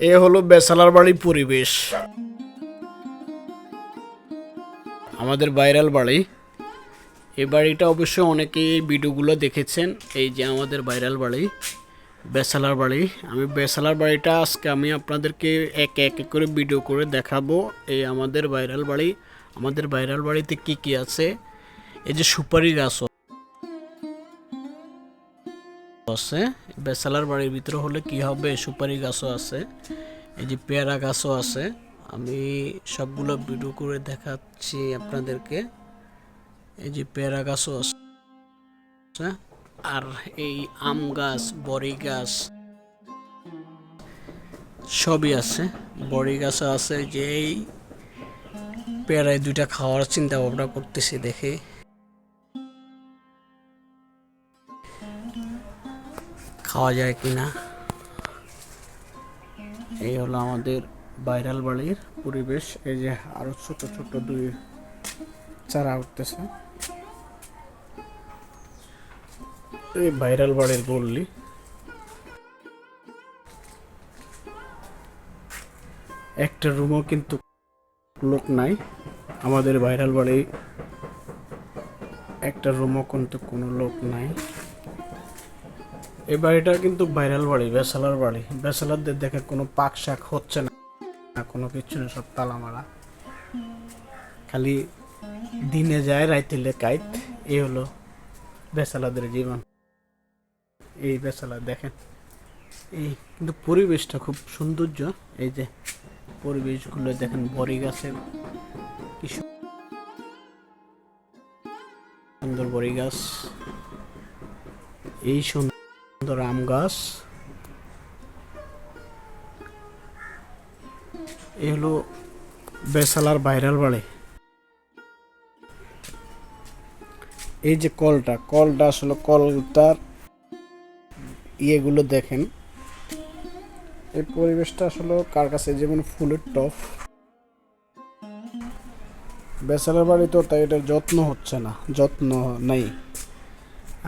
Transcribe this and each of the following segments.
এ হলো বেসালার বাড়ির পরিবেশ। আমাদের ভাইরাল বাড়ি। এই বাড়িটা অবশ্যই অনেকেই এই ভিডিওগুলো দেখেছেন, এই যে আমাদের ভাইরাল বাড়ি, বেসালার বাড়ি। আমি বেসালার বাড়িটা আজকে আমি আপনাদেরকে এক এক করে ভিডিও করে দেখাবো, এই আমাদের ভাইরাল বাড়ি। আমাদের ভাইরাল বাড়িতে কি কি আছে? এই যে সুপারি গাছ আছে। বেসালার বাড়ির ভিতরে হলে কি হবে? সুপারি গাছও আছে। এই যে পেয়ারা গাছও আছে। আমি সবগুলো ভিডিও করে দেখাচ্ছি আপনাদেরকে। এই যে পেয়ারা গাছও আছে। আর এই আম গাছ, বড়ি গাছ সবই আছে। বড়ি গাছও আছে। যে এই পেয়ারায় দুইটা খাওয়ার চিন্তা ভাবনা করতেছি দেখে। খাওয়া যায় কি না এই হলো আমাদের ভাইরাল বাড়ির পরিবেশ। এই যে আরও ছোট ছোট দুই চারা উঠতেছে। এই ভাইরাল বাড়ির গল্লি একটা রুমও কিন্তু লোক নাই। আমাদের ভাইরাল বাড়ি একটা রুমও কিন্তু কোনো লোক নাই। এই বাড়িটা কিন্তু ভাইরাল বাড়ি, বেসালার বাড়ি। বেসালারদের দেখে কোনো পাক শাক হচ্ছে না। কোনো কিছু না, সব তালা মারা খালি দিনে যায়, রাইতে কাইত এই হলো বেসালাদের জীবন। এই বেসালা দেখেন। এই কিন্তু পরিবেশটা খুব সৌন্দর্য। এই যে পরিবেশগুলো দেখেন, বড়ি গাছের সুন্দর বড়ি গাছ। এই সুন্দর আম গাছ এ হলো বেসালার ভাইরাল বাড়ি। এই যে কলটা কলটা আসলে কলটার ইয়েগুলো দেখেন। এই পরিবেশটা আসলে কার কাছে? যেমন ফুলের টপ। বেসালার বাড়ি তো তাই এটার যত্ন হচ্ছে না, যত্ন নেই।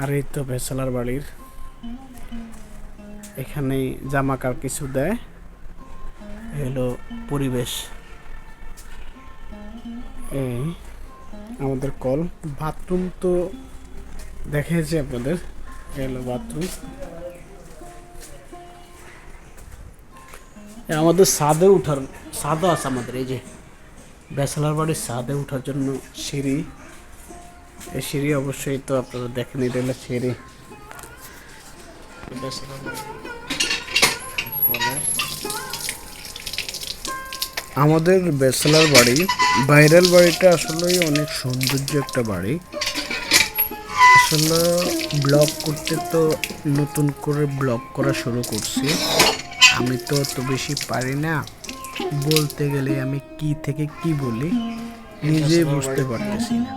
আর এই তো বেসালার বাড়ির এখানেই জামা কার কিছু দেয়। হলো পরিবেশ। এই আমাদের কল। বাথরুম তো দেখেছি আপনাদের। হলো বাথরুম। আমাদের সাদে উঠার, সাদও আছে আমাদের, এই যে ব্যাচেলার বাড়ির সাদে উঠার জন্য সিঁড়ি। এই সিঁড়ি অবশ্যই তো আপনারা দেখেন, এটা হলো সিঁড়ি। আমাদের ব্যাচেলার বাড়ি ভাইরাল বাড়িটা আসলেই অনেক সৌন্দর্য একটা বাড়ি। আসলে ব্লগ করতে তো নতুন করে ব্লগ করা শুরু করছি। আমি তো অত বেশি পারি না। বলতে গেলে আমি কি থেকে কি বলি নিজেই বুঝতে পারতেছি না।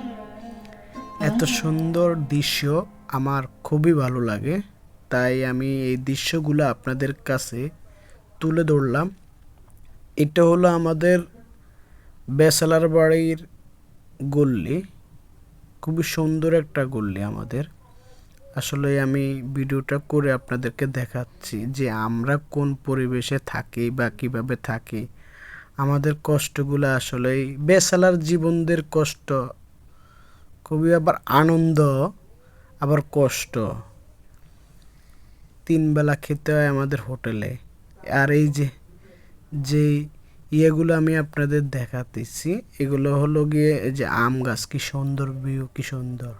এত সুন্দর দৃশ্য আমার খুবই ভালো লাগে। তাই আমি এই দৃশ্যগুলো আপনাদের কাছে তুলে ধরলাম। এটা হলো আমাদের বেসালার বাড়ির গল্লি খুবই সুন্দর একটা গল্লি আমাদের। আসলে আমি ভিডিওটা করে আপনাদেরকে দেখাচ্ছি যে আমরা কোন পরিবেশে থাকি বা কীভাবে থাকি। আমাদের কষ্টগুলো আসলেই বেসালার জীবনদের কষ্ট। খুবই আবার আনন্দ, আবার কষ্ট। তিন বেলা খেতে হয় আমাদের হোটেলে আর এই যে যে ইয়েগুলো আমি আপনাদের দেখাতেছি, এগুলো হলো গিয়ে যে আম গাছ, কি সুন্দর ভিউ কি সুন্দর।